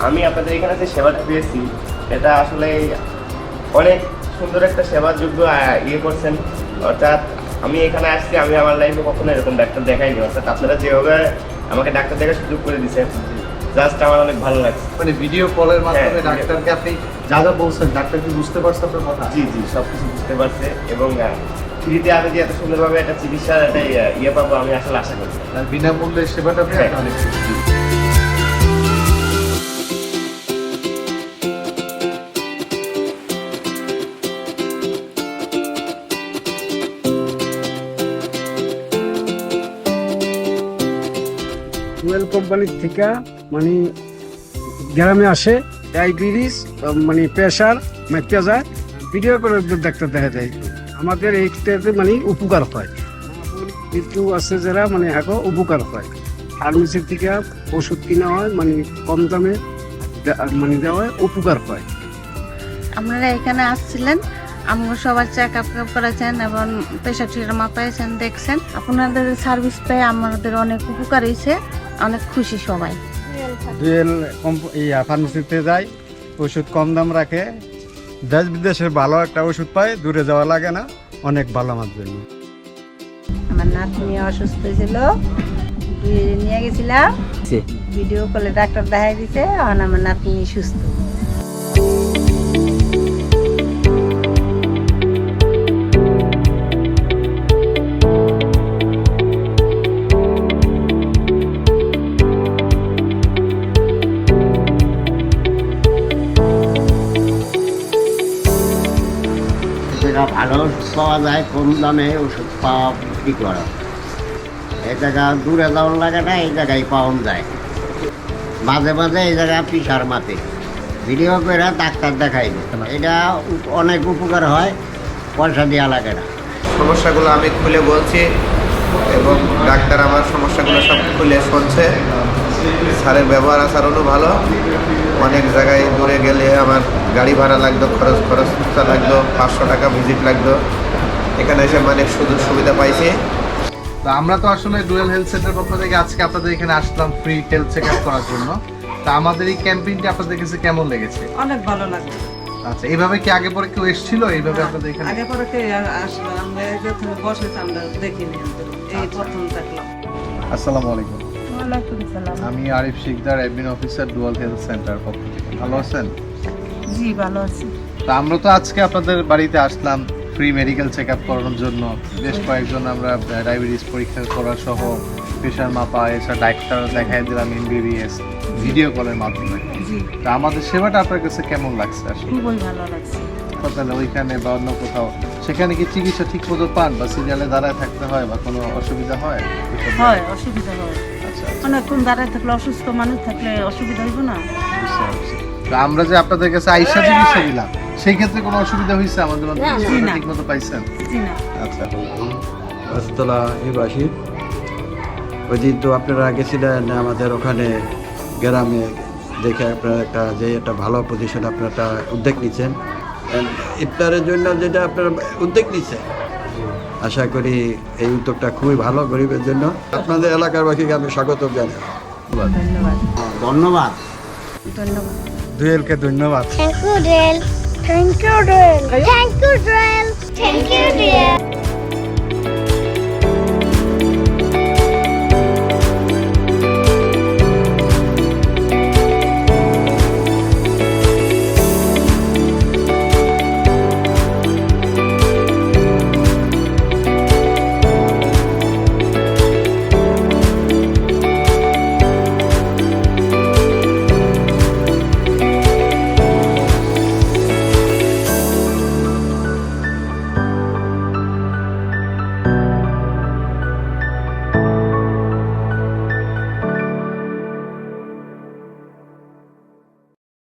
আমি আপনাদের এখানে যে সেবাটা পেয়েছি এটা আসলে অনেক সুন্দর একটা সেবার যোগ্য ইয়ে করছেন। অর্থাৎ আমি এখানে আসছি আমি আমার লাইফে কখনো এরকম ডাক্তার দেখাইনি। অর্থাৎ আপনারা যেভাবে আমাকে ডাক্তার দেখার সুযোগ করে দিচ্ছেন জাস্ট আমার অনেক ভালো লাগছে। মানে ভিডিও কলের মাধ্যমে হ্যাঁ, ডাক্তারকে আপনি যা যা বলছেন ডাক্তার কি বুঝতে পারছে আপনার কথা? জি জি সব কিছু বুঝতে পারছে এবং ফ্রিতে আমি যে এত সুন্দরভাবে একটা চিকিৎসার একটা ইয়ে- পাবো আমি আসলে আশা করছি আর বিনামূল্যে সেবাটা পেয়ে হ্যাঁ। আপনি কোম্পানির থেকে মানে গ্রামে আসে ডায়াবেটিস মানে প্রেশার যায় ভিডিও করে ডাক্তার দেখা যায়। আমাদের এইটাতে মানে উপকার হয়। কিন্তু আছে যারা মানে এখন উপকার হয়। ফার্মেসির থেকে ওষুধ কিনা হয় মানে কম দামে মানে দেওয়া উপকার হয়। আপনারা এখানে আসছিলেন আমরা সবার চেক আপ করেছেন এবং প্রেশার টিরা মাপাইছেন দেখছেন। আপনাদের সার্ভিস পেয়ে আমাদের অনেক উপকার হয়েছে। অনেক খুশি সবাই। ডুয়েল ইয়া ফার্মেসিতে যাই ওষুধ কম দাম রাখে। দেশ বিদেশের ভালো একটা ওষুধ পাই দূরে যাওয়া লাগে না অনেক ভালো আমার জন্য। আমার নাতনি অসুস্থ ছিল নিয়ে গেছিলাম। ভিডিও কলে ডাক্তার দেখাই দিছে এখন আমার নাতনি সুস্থ। যেটা ভালো পাওয়া যায়, কম দামে ওষুধ পাওয়া বিক্রি করা? এই জায়গা দূরে যাওয়ার লাগে না, এই জায়গায় পাওয়া যায়। মাঝে মাঝে এই জায়গা পিসার মাতে ভিডিও করে ডাক্তার দেখাই এটা অনেক উপকার হয়, পয়সা দেওয়া লাগে না। সমস্যাগুলো আমি খুলে বলছি এবং ডাক্তার আমার সমস্যাগুলো সব খুলে শুনছে। স্যারের ব্যবহার আচরণও ভালো। অনেক জায়গায় দূরে গেলে আমার গাড়ি ভাড়া লাগতো খরচ খরচটা লাগতো পাঁচশো টাকা ভিজিট লাগতো। এখানে এসে আমি অনেক সুযোগ সুবিধা পাইছি। তো আমরা তো আসলে ডুয়েল হেলথ সেন্টার পক্ষ থেকে আজকে আপনাদের এখানে আসলাম ফ্রি হেলথ চেক আপ করার জন্য। তা আমাদের এই ক্যাম্পেইনটি আপনাদের কাছে কেমন লেগেছে? অনেক ভালো লাগে আচ্ছা এইভাবে কি আগে পরে কেউ এসেছিল? এইভাবে আপনাদের এখানে? আগে পরে কে আসলো? আমরা যখন বসেছি আমরা দেখিনি। এই প্রথম দেখলাম। আসসালামু আলাইকুম। আমি Arif Sikder admin officer Dual health centre পক্ষ থেকে। ভালো আছেন? জি ভালো আছি। তো আমরা তো আজকে আপনাদের বাড়িতে আসলাম ফ্রি মেডিকেল চেক আপ করানোর জন্য। বেশ কয়েকজন আমরা ডায়াবেটিস পরীক্ষা করা সহ প্রেশার মাপা এছাড়া ডাক্তার দেখাই দিলাম এমবিবিএস ভিডিও কলের মাধ্যমে। তো আমাদের সেবাটা আপনার কাছে কেমন লাগছে আসলে? খুবই ভালো লাগছে। হাসপাতালে ওইখানে বা অন্য কোথাও সেখানে কি চিকিৎসা ঠিক মতো পান বা সিরিয়ালে দাঁড়ায় থাকতে হয় বা কোনো অসুবিধা হয়? হয় অসুবিধা হয়। অনেকক্ষণ দাঁড়ায় থাকলে অসুস্থ মানুষ থাকলে অসুবিধা হইব না। বুঝতে পারছি। তো আমরা যে আপনাদের কাছে আইসা চিকিৎসা দিলাম সেই ক্ষেত্রে কোনো অসুবিধা হয়েছে আমাদের মধ্যে না। ঠিক মতো পাইছেন? জি না। আচ্ছা। গাছতলা নিবাসী। ওই দিন তো আপনারা গেছিলেন আমাদের ওখানে গ্রামে দেখে আপনারা একটা যে একটা ভালো পজিশন আপনারা একটা উদ্যোগ নিচ্ছেন। And ইফতারের জন্য যেটা আপনারা উদ্যোগ নিচ্ছেন আশা করি এই উদ্যোগটা খুবই ভালো গরিবের জন্য। আপনাদের এলাকার বাসীকে আমি স্বাগত জানাই। ধন্যবাদ। ধন্যবাদ। ধন্যবাদ। ডুয়েলকে ধন্যবাদ। Thank you. Thank you Dale. Thank you, dear.